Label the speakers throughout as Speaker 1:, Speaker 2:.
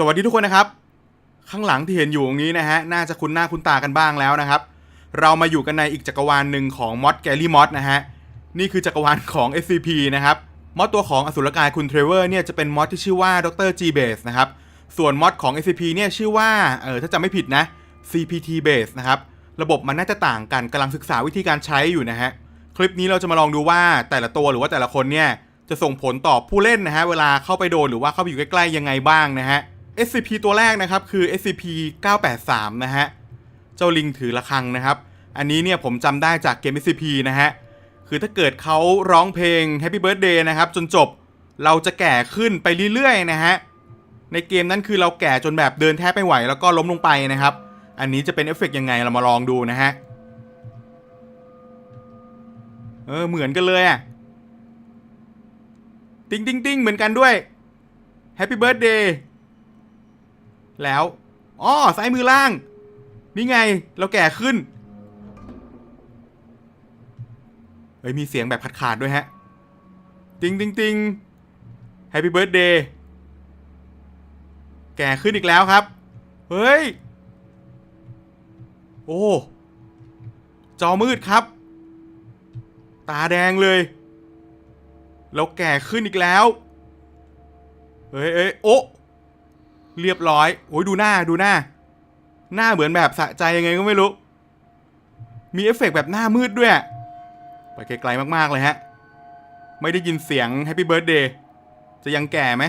Speaker 1: สวัสดีทุกคนนะครับ ข้างหลังที่เห็นอยู่ตรงนี้นะฮะน่าจะคุ้นหน้าคุ้นตากันบ้างแล้วนะครับ เรามาอยู่กันในอีกจักรวาลหนึ่งของมอดแกลลี่มอดนะฮะนี่คือจักรวาลของ SCP นะครับมอดตัวของอสุรกายคุณเทรเวอร์เนี่ยจะเป็นมอดที่ชื่อว่าดร G Base นะครับส่วนมอดของ SCP เนี่ยชื่อว่าเออถ้าจำไม่ผิดนะ CPT Base นะครับระบบมันน่าจะต่างกันกำลังศึกษาวิธีการใช้อยู่นะฮะคลิปนี้เราจะมาลองดูว่าแต่ละตัวหรือว่าแต่ละคนเนี่ยจะส่งผลต่อผู้เล่นนะฮะเวลาเข้าไปโดนหรือว่าเข้าไปอยู่ใกล้ๆยังไงบ้างนะฮะ SCP ตัวแรกนะครับคือ SCP 983นะฮะ เจ้าลิงถือระฆังนะครับ อันนี้เนี่ยผมจำได้จากเกม SCP นะฮะ คือถ้าเกิดเขาร้องเพลง Happy Birthday นะครับ จนจบเราจะแก่ขึ้นไปเรื่อยๆนะฮะ ในเกมนั้นคือเราแก่จนแบบเดินแทบไม่ไหว แล้วก็ล้มลงไปนะครับ อันนี้จะเป็นเอฟเฟกต์ยังไงเรามาลองดูนะฮะ เออเหมือนกันเลยอะติ้งติ้งติ้งเหมือนกันด้วย Happy Birthday แล้วอ๋อซ้ายมือล่าง นี่ไงเราแก่ขึ้นเฮ้ยมีเสียงแบบขาดขาดๆด้วยฮะ ติงติงติง Happy Birthday แก่ขึ้นอีกแล้วครับ เฮ้ย โอ้ จอมืดครับ ตาแดงเลยเราแก่ขึ้นอีกแล้ว เฮ้ยเอ้ยโอะ เรียบร้อยโอ้ยดูหน้าดูหน้า หน้าเหมือนแบบสะใจยังไงก็ไม่รู้ มีเอฟเฟกต์แบบหน้ามืดด้วย ไปไกลๆมากๆเลยฮะ ไม่ได้ยินเสียง Happy Birthday จะยังแก่ไหม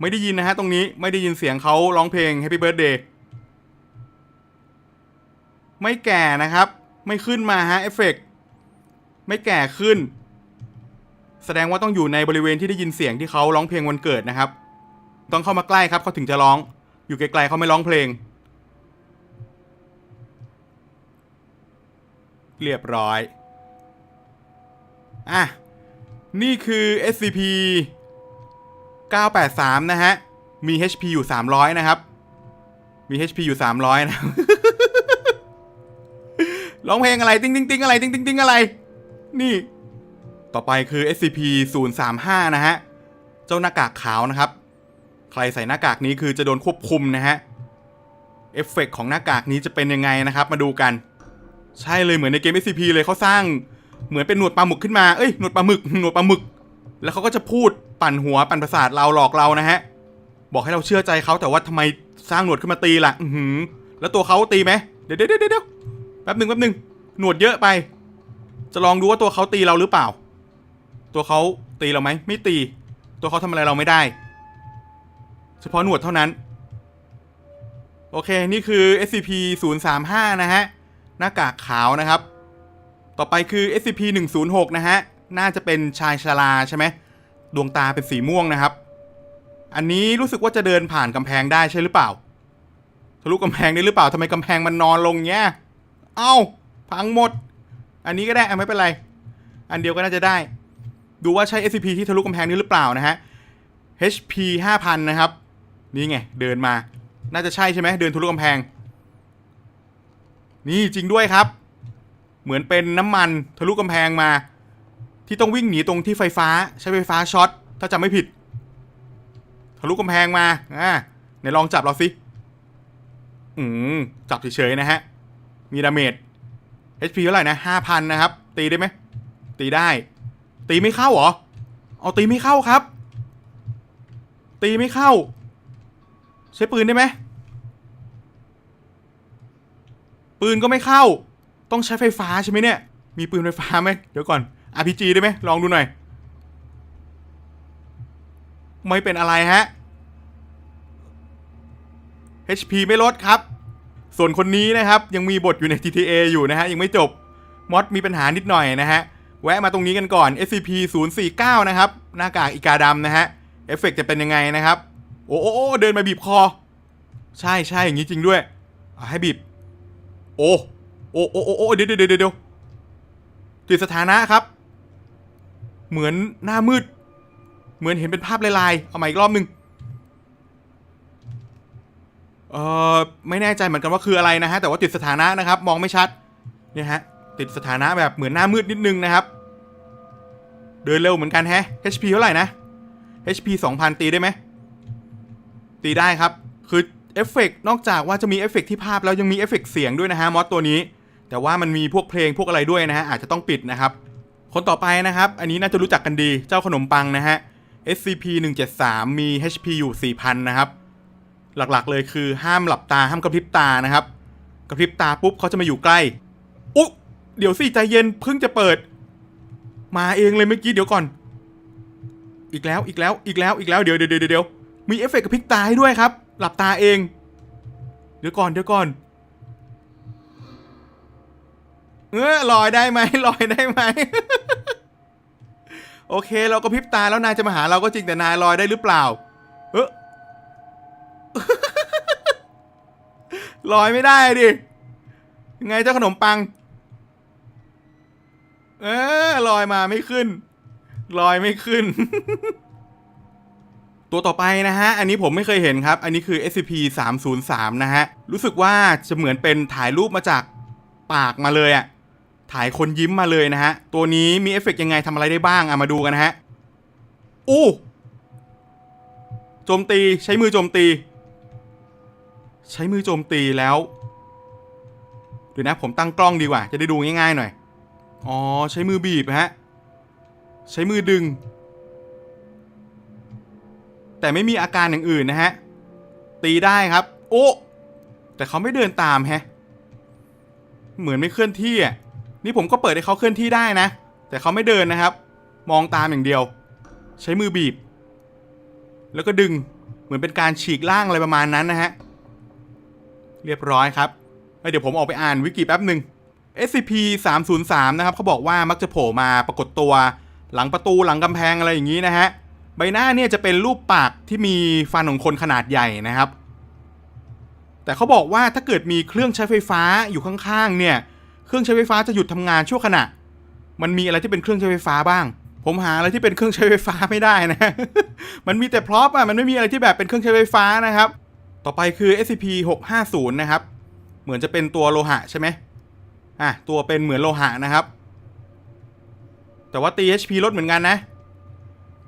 Speaker 1: ไม่ได้ยินนะฮะตรงนี้ไม่ได้ยินเสียงเขาร้องเพลง Happy Birthday ไม่แก่นะครับ ไม่ขึ้นมาฮะเอฟเฟกต์ไม่แก่ขึ้น แสดงว่าต้องอยู่ในบริเวณที่ได้ยินเสียงที่เขาร้องเพลงวันเกิดนะครับ ต้องเข้ามาใกล้ครับเขาถึงจะร้อง อยู่ไกลๆเขาไม่ร้องเพลง เรียบร้อย อะ นี่คือ SCP 983 นะฮะ มี HP อยู่ 300 นะครับ มี HP อยู่ 300 นะ ร้องเพลงอะไร ติ้งติ้งติ้งอะไร ติ้งติ้งติ้งอะไร นี่ ต่อไปคือ SCP 035 นะฮะ เจ้าหน้ากากขาวนะครับ ใครใส่หน้ากากนี้คือจะโดนควบคุมนะฮะ เอฟเฟกต์ของหน้ากากนี้จะเป็นยังไงนะครับ มาดูกัน ใช่เลยเหมือนในเกม SCP เลยเขาสร้างเหมือนเป็นหนวดปลาหมึกขึ้นมา เอ้ย หนวดปลาหมึก หนวดปลาหมึก แล้วเขาก็จะพูดปั่นหัวปั่นประสาทเราหลอกเรานะฮะ บอกให้เราเชื่อใจเขาแต่ว่าทำไมสร้างหนวดขึ้นมาตีล่ะ อือแล้วตัวเขาตีไหมเดี๋ยวเดี๋ยวเดี๋ยวเดี๋ยวแป๊บหนึ่งแป๊บหนึ่งหนวดเยอะไป จะลองดูว่าตัวเขาตีเราหรือเปล่า ตัวเขาตีเราไหมไม่ตี ตัวเขาทำอะไรเราไม่ได้ เฉพาะหนวดเท่านั้น โอเคนี่คือ SCP 035นะฮะ หน้ากากขาวนะครับ ต่อไปคือ SCP 106นะฮะ น่าจะเป็นชายชราใช่ไหม ดวงตาเป็นสีม่วงนะครับ อันนี้รู้สึกว่าจะเดินผ่านกำแพงได้ใช่หรือเปล่า ทะลุกำแพงได้หรือเปล่าทำไมกำแพงมันนอนลงเงี้ย เอ้าพังหมด อันนี้ก็ได้ไม่เป็นไร อันเดียวก็น่าจะได้ ดูว่าใช่ SCP ที่ทะลุกำแพงนี้หรือเปล่านะฮะ HP 5,000 นะครับ นี่ไง เดินมา น่าจะใช่ใช่ไหมเดินทะลุกำแพง นี่จริงด้วยครับ เหมือนเป็นน้ำมันทะลุกำแพงมา ที่ต้องวิ่งหนีตรงที่ไฟฟ้าใช้ไฟฟ้าช็อตถ้าจำไม่ผิด ทะลุกำแพงมาอ่าไหนลองจับเราสิ อืมจับเฉยๆนะฮะ มีดาเมจ HP เท่าไหร่นะห้าพันนะครับ ตีได้ไหม ตีได้ ตีไม่เข้าเหรอเอาตีไม่เข้าครับ ตีไม่เข้า ใช้ปืนได้ไหมปืนก็ไม่เข้า ต้องใช้ไฟฟ้าใช่ไหมเนี่ย มีปืนไฟฟ้าไหมเดี๋ยวก่อน RPG ได้ไหมลองดูหน่อย ไม่เป็นอะไรฮะ HP ไม่ลดครับ ส่วนคนนี้นะครับ ยังมีบทอยู่ใน GTA อยู่นะฮะ ยังไม่จบมอดมีปัญหานิดหน่อยนะฮะ แวะมาตรงนี้กันก่อน SCP 049นะครับ หน้ากากอีกาดำนะฮะ เอฟเฟกต์จะเป็นยังไงนะครับโอ้โอ้โอเดินมาบีบคอ ใช่ใช่อย่างนี้จริงด้วย ให้บีบ โอ้โอ้โอ้โอ้เดี๋ยวเดี๋ยวเดี๋ยวเดี๋ยวติดสถานะครับ เหมือนหน้ามืด เหมือนเห็นเป็นภาพลายๆ เอาใหม่อีกรอบหนึ่งเออไม่แน่ใจเหมือนกันว่าคืออะไรนะฮะ แต่ว่าติดสถานะนะครับ มองไม่ชัด เนี่ยฮะ ติดสถานะแบบเหมือนหน้ามืดนิดนึงนะครับ เดินเร็วเหมือนกันแฮะ HP เท่าไหร่นะ HP 2,000 ตีได้ไหม ตีได้ครับ คือเอฟเฟกต์นอกจากว่าจะมีเอฟเฟกต์ที่ภาพแล้วยังมีเอฟเฟกต์เสียงด้วยนะฮะมอดตัวนี้ แต่ว่ามันมีพวกเพลงพวกอะไรด้วยนะฮะอาจจะต้องปิดนะครับ คนต่อไปนะครับ อันนี้น่าจะรู้จักกันดีเจ้าขนมปังนะฮะ SCP 173มี HP อยู่ 4,000 นะครับ หลักๆเลยคือห้ามหลับตาห้ามกระพริบตานะครับ กระพริบตาปุ๊บเขาจะมาอยู่ใกล้ อุ๊ เดี๋ยวสิใจเย็นเพิ่งจะเปิด มาเองเลยเมื่อกี้เดี๋ยวก่อน อีกแล้วอีกแล้วอีกแล้วอีกแล้วเดี๋ยวเดี๋ยวเดี๋ยวเดี๋ยวมีเอฟเฟกต์กระพริบตาให้ด้วยครับ หลับตาเอง เดี๋ยวก่อนเดี๋ยวก่อน เออลอยได้ไหมลอยได้ไหมโอเค เราก็พริบตาแล้วนายจะมาหาเราก็จริงแต่นายลอยได้หรือเปล่า เออลอยไม่ได้ดิยังไงเจ้าขนมปัง เออลอยมาไม่ขึ้น ลอยไม่ขึ้น ตัวต่อไปนะฮะ อันนี้ผมไม่เคยเห็นครับ อันนี้คือ SCP 303นะฮะ รู้สึกว่าจะเหมือนเป็นถ่ายรูปมาจากปากมาเลยอะถ่ายคนยิ้มมาเลยนะฮะ ตัวนี้มีเอฟเฟกต์ยังไงทำอะไรได้บ้างอะมาดูกันนะฮะ อู้โจมตีใช้มือโจมตี ใช้มือโจมตีแล้วเดี๋ยวนะผมตั้งกล้องดีกว่า จะได้ดูง่ายๆหน่อย อ๋อ ใช้มือบีบฮะ ใช้มือดึง แต่ไม่มีอาการอย่างอื่นนะฮะ ตีได้ครับ โอ้แต่เขาไม่เดินตามแฮะ เหมือนไม่เคลื่อนที่อะ นี่ผมก็เปิดให้เขาเคลื่อนที่ได้นะ แต่เขาไม่เดินนะครับ มองตามอย่างเดียว ใช้มือบีบ แล้วก็ดึง เหมือนเป็นการฉีกล่างอะไรประมาณนั้นนะฮะ เรียบร้อยครับ เดี๋ยวผมออกไปอ่านวิกิแป๊บหนึ่ง SCP 303 นะครับเขาบอกว่ามักจะโผล่มาปรากฏตัว หลังประตูหลังกำแพงอะไรอย่างนี้นะฮะ ใบหน้าเนี่ยจะเป็นรูปปากที่มีฟันของคนขนาดใหญ่นะครับ แต่เขาบอกว่าถ้าเกิดมีเครื่องใช้ไฟฟ้าอยู่ข้างๆ เนี่ย เครื่องใช้ไฟฟ้าจะหยุดทำงานชั่วขณะ มันมีอะไรที่เป็นเครื่องใช้ไฟฟ้าบ้าง ผมหาอะไรที่เป็นเครื่องใช้ไฟฟ้าไม่ได้นะ มันมีแต่พร็อพอะมันไม่มีอะไรที่แบบเป็นเครื่องใช้ไฟฟ้านะครับ ต่อไปคือ SCP 650 นะครับ เหมือนจะเป็นตัวโลหะใช่ไหม อะตัวเป็นเหมือนโลหะนะครับ แต่ว่าตี HP ลดเหมือนกันนะ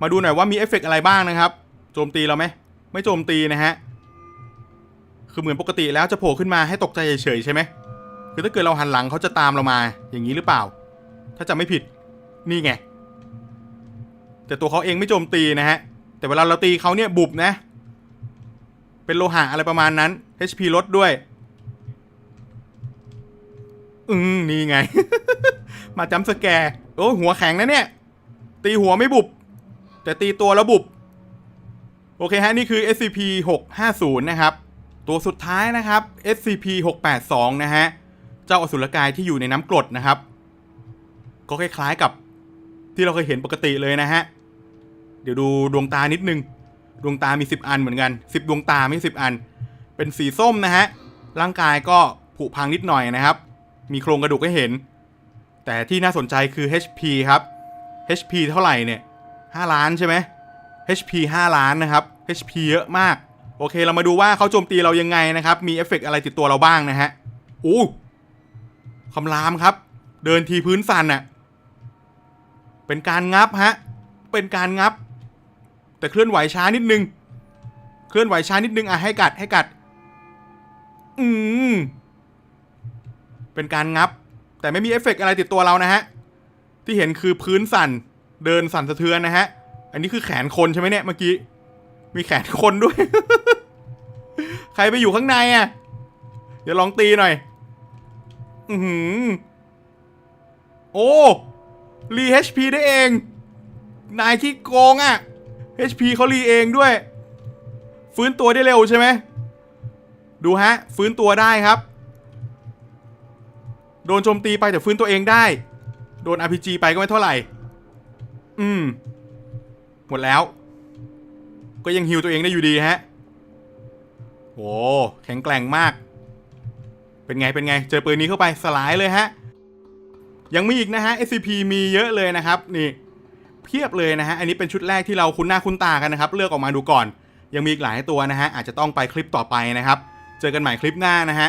Speaker 1: มาดูหน่อยว่ามีเอฟเฟกต์อะไรบ้างนะครับโจมตีเราไหมไม่โจมตีนะฮะคือเหมือนปกติแล้วจะโผล่ขึ้นมาให้ตกใจเฉยๆใช่ไหมคือถ้าเกิดเราหันหลังเขาจะตามเรามาอย่างนี้หรือเปล่า ถ้าจะไม่ผิดนี่ไง แต่ตัวเขาเองไม่โจมตีนะฮะ แต่เวลาเราตีเขาเนี่ยบุบนะ เป็นโลหะอะไรประมาณนั้น HP ลดด้วย อืมนี่ไง มาจำสแกร์โอ้หัวแข็งนะเนี่ย ตีหัวไม่บุบ แต่ตีตัวแล้วบุบ โอเคฮะ นี่คือ SCP 650นะครับ ตัวสุดท้ายนะครับ SCP 682นะฮะ เจ้าอสุรกายที่อยู่ในน้ำกรดนะครับ ก็คล้ายๆกับที่เราเคยเห็นปกติเลยนะฮะ เดี๋ยวดูดวงตานิดนึง ดวงตามี 10 อันเหมือนกัน 10 ดวงตาไม่10 อัน เป็นสีส้มนะฮะ ร่างกายก็ผุพังนิดหน่อยนะครับ มีโครงกระดูกให้เห็น แต่ที่น่าสนใจคือ HP ครับ HP เท่าไหร่เนี่ย5ล้านใช่ไหม HP 5 ล้านนะครับ HP เยอะมาก โอเคเรามาดูว่าเขาโจมตีเรายังไงนะครับ มีเอฟเฟกต์อะไรติดตัวเราบ้างนะฮะอู้คำรามครับ เดินทีพื้นสั่นอะเป็นการงับฮะ เป็นการงับ แต่เคลื่อนไหวช้านิดนึง เคลื่อนไหวช้านิดนึงอะให้กัดให้กัด อืม เป็นการงับ แต่ไม่มีเอฟเฟกต์อะไรติดตัวเรานะฮะ ที่เห็นคือพื้นสั่น เดินสั่นสะเทือนนะฮะ อันนี้คือแขนคนใช่ไหมเนี่ยเมื่อกี้ มีแขนคนด้วย ใครไปอยู่ข้างในอะ เดี๋ยวลองตีหน่อย อือหือ โอ้รี HP ได้เอง นายขี้โกงอะ HP เขารีเองด้วย ฟื้นตัวได้เร็วใช่ไหม ดูฮะ ฟื้นตัวได้ครับ โดนโจมตีไปแต่ฟื้นตัวเองได้ โดน RPG ไปก็ไม่เท่าไหร่ อืม หมดแล้ว ก็ยังฮิวตัวเองได้อยู่ดีฮะโอ้แข็งแกร่งมาก เป็นไง เป็นไง เจอปืนนี้เข้าไปสลายเลยฮะ ยังมีอีกนะฮะ SCP มีเยอะเลยนะครับ นี่ เพียบเลยนะฮะ อันนี้เป็นชุดแรกที่เราคุ้นหน้าคุ้นตากันนะครับ เลือกออกมาดูก่อน ยังมีอีกหลายตัวนะฮะ อาจจะต้องไปคลิปต่อไปนะครับ เจอกันใหม่คลิปหน้านะฮะ